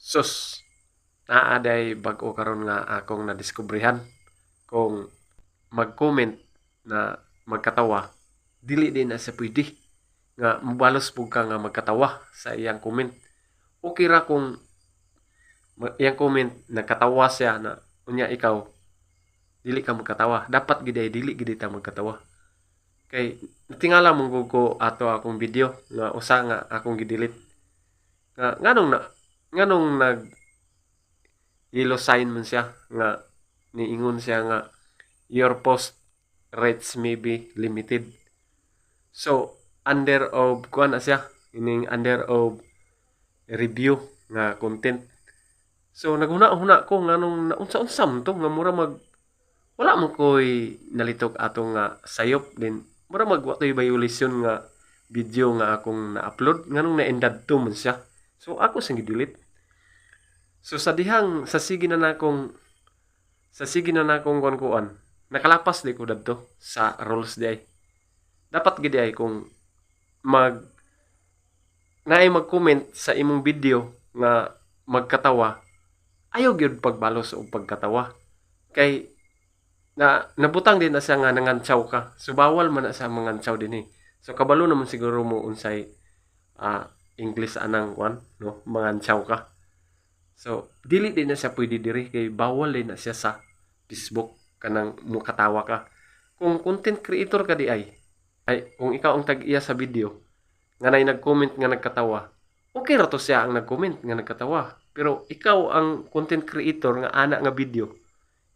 Sus, naa day bag-o karon nga akong nadiskubrihan kung mag-comment na magkatawa. Dili din na sa pwede nga mubalos pug ka nga magkatawa sa iyang comment. Okay ra kung iyang comment nagkatawa siya na unya ikaw dili ka magkatawa. Dapat gid ay dili gid ta magkatawa. Kay tingala mong gud ko ato akong video nga usa nga akong gidelete nga nganong na nganong nag yellow sign man siya nga niingon siya nga your post rates may be limited. So under of kuan siya ining under of review nga content. So naghuna-huna ko nganong naunsa-unsa man to nga mura mag wala man koy nalitok atong nga sayop din. Mura mag wa to'y violation nga video nga akong na-upload nganong na-endad to man siya so ako sing gidelete So sa dihang sa sige na nakong sa sige na nakong kuan kuan nakalapas di ko dadto sa rules di ay. Dapat gid ay kung mag naay mag-comment sa imong video nga magkatawa ayaw gyud pagbalos o pagkatawa. Kay na nabutang din na siya nga nangantsaw ka. So bawal man na sa mangantsaw din eh. So kabalo naman siguro mo unsay ah, English anang one no mangantsaw ka So, dili din na siya pwede diri kay bawal din na siya sa Facebook kanang mukatawa ka. Kung content creator ka di ay, ay kung ikaw ang tag-iya sa video, nga nay nag-comment nga nagkatawa, okay ra to siya ang nag-comment nga nagkatawa. Pero ikaw ang content creator nga ana nga video,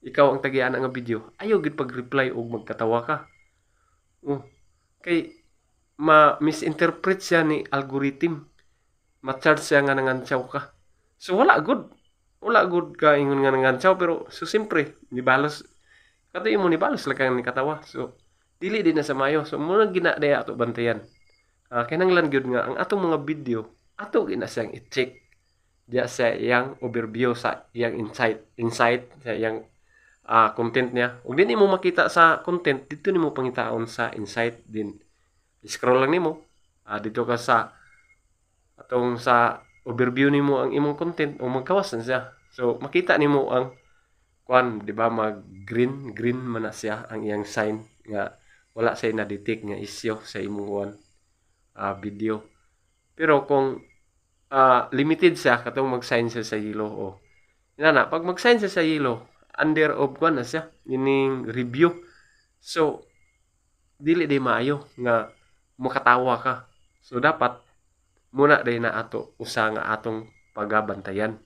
ikaw ang tag-iya ana nga video, ayaw gid pag-reply og magkatawa ka. Oh, kay ma-misinterpret siya ni algorithm. Ma-charge siya nga nangantsaw ka. So wala good. Wala good ka ingon nga nangantsaw pero so simpre ni balos kato imo ni balos lang kang nikatawa. So dili din na sa mayo. So muna gina daya ato bantayan. Uh, kinanglan gyud nga ang atong mga video ato gina siyang i-check diya sa iyang overview sa iyang insight insight sa iyang ah, content niya. Ug din imo makita sa content dito nimo pangitaon sa insight din. Scroll lang nimo. Ah, dito ka sa atong sa overview nimo ang imong content o magkawas na siya. So makita nimo ang kwan, di ba mag green green man siya ang iyang sign nga wala say na detect nga issue sa imong ah, video. Pero kung ah, limited siya katong mag-sign siya sa yellow o ina na pag mag-sign siya sa yellow under of kwan na siya ining review. So dili di maayo nga makatawa ka. So dapat muna day na ato usa nga atong pagabantayan